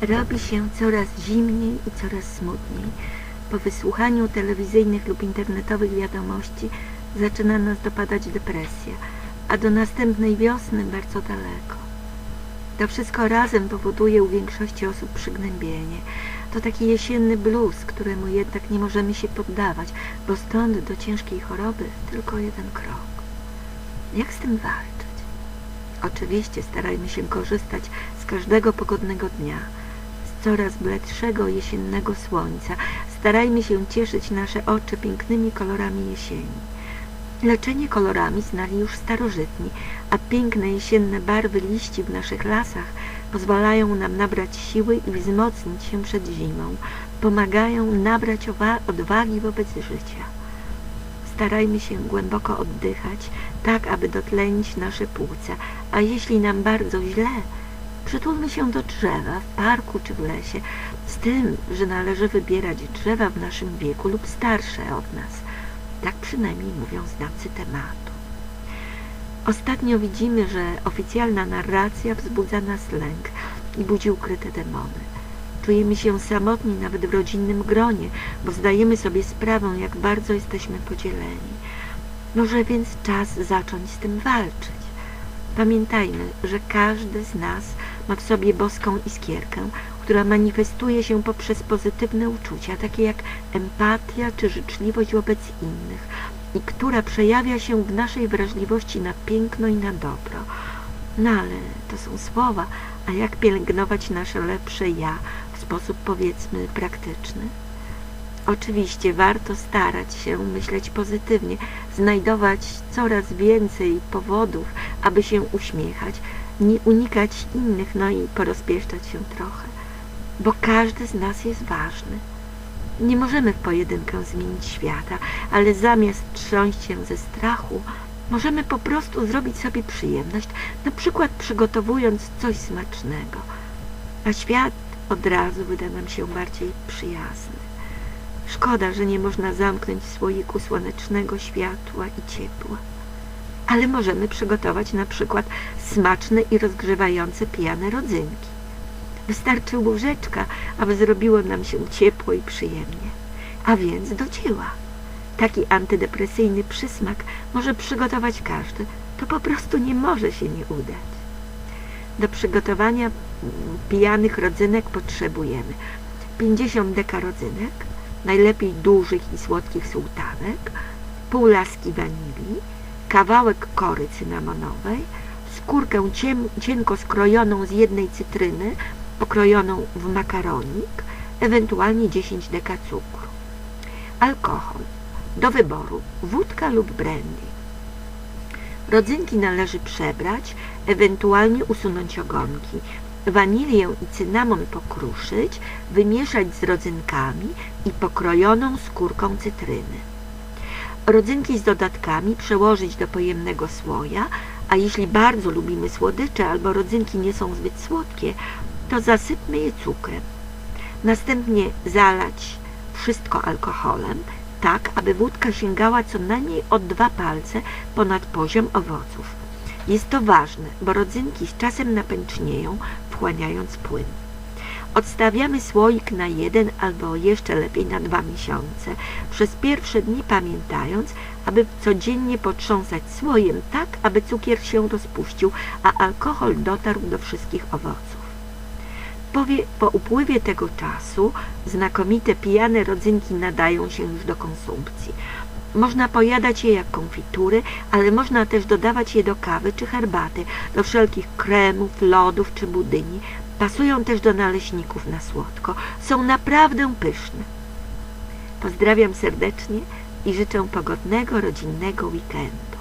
Robi się coraz zimniej i coraz smutniej. Po wysłuchaniu telewizyjnych lub internetowych wiadomości zaczyna nas dopadać depresja, a do następnej wiosny bardzo daleko. To wszystko razem powoduje u większości osób przygnębienie. To taki jesienny blues, któremu jednak nie możemy się poddawać, bo stąd do ciężkiej choroby tylko jeden krok. Jak z tym walczyć? Oczywiście starajmy się korzystać z każdego pogodnego dnia, coraz bledszego jesiennego słońca. Starajmy się cieszyć nasze oczy pięknymi kolorami jesieni. Leczenie kolorami znali już starożytni, a piękne jesienne barwy liści w naszych lasach pozwalają nam nabrać siły i wzmocnić się przed zimą, pomagają nabrać odwagi wobec życia. Starajmy się głęboko oddychać, tak aby dotlenić nasze płuca, a jeśli nam bardzo źle, przytulmy się do drzewa, w parku czy w lesie, z tym, że należy wybierać drzewa w naszym wieku lub starsze od nas. Tak przynajmniej mówią znawcy tematu. Ostatnio widzimy, że oficjalna narracja wzbudza nas lęk i budzi ukryte demony. Czujemy się samotni nawet w rodzinnym gronie, bo zdajemy sobie sprawę, jak bardzo jesteśmy podzieleni. Może więc czas zacząć z tym walczyć. Pamiętajmy, że każdy z nas ma w sobie boską iskierkę, która manifestuje się poprzez pozytywne uczucia, takie jak empatia czy życzliwość wobec innych i która przejawia się w naszej wrażliwości na piękno i na dobro. No ale to są słowa, a jak pielęgnować nasze lepsze ja w sposób powiedzmy praktyczny? Oczywiście warto starać się myśleć pozytywnie, znajdować coraz więcej powodów, aby się uśmiechać, nie unikać innych, no i porozpieszczać się trochę, bo każdy z nas jest ważny. Nie możemy w pojedynkę zmienić świata, ale zamiast trząść się ze strachu, możemy po prostu zrobić sobie przyjemność, na przykład przygotowując coś smacznego, a świat od razu wyda nam się bardziej przyjazny. Szkoda, że nie można zamknąć słoiku słonecznego światła i ciepła. Ale możemy przygotować na przykład smaczne i rozgrzewające pijane rodzynki. Wystarczy łyżeczka, aby zrobiło nam się ciepło i przyjemnie. A więc do dzieła. Taki antydepresyjny przysmak może przygotować każdy. To po prostu nie może się nie udać. Do przygotowania pijanych rodzynek potrzebujemy 50 deka rodzynek, najlepiej dużych i słodkich sułtanek, pół laski wanilii, kawałek kory cynamonowej, skórkę ciem, cienko skrojoną z jednej cytryny, pokrojoną w makaronik, ewentualnie 10 deka cukru. Alkohol. Do wyboru wódka lub brandy. Rodzynki należy przebrać, ewentualnie usunąć ogonki. Wanilię i cynamon pokruszyć, wymieszać z rodzynkami i pokrojoną skórką cytryny. Rodzynki z dodatkami przełożyć do pojemnego słoja, a jeśli bardzo lubimy słodycze albo rodzynki nie są zbyt słodkie, to zasypmy je cukrem. Następnie zalać wszystko alkoholem, tak aby wódka sięgała co najmniej o dwa palce ponad poziom owoców. Jest to ważne, bo rodzynki z czasem napęcznieją, wchłaniając płyn. Odstawiamy słoik na jeden albo jeszcze lepiej na dwa miesiące, przez pierwsze dni pamiętając, aby codziennie potrząsać słojem tak, aby cukier się rozpuścił, a alkohol dotarł do wszystkich owoców. Po upływie tego czasu znakomite pijane rodzynki nadają się już do konsumpcji. Można pojadać je jak konfitury, ale można też dodawać je do kawy czy herbaty, do wszelkich kremów, lodów czy budyni. Pasują też do naleśników na słodko. Są naprawdę pyszne. Pozdrawiam serdecznie i życzę pogodnego, rodzinnego weekendu.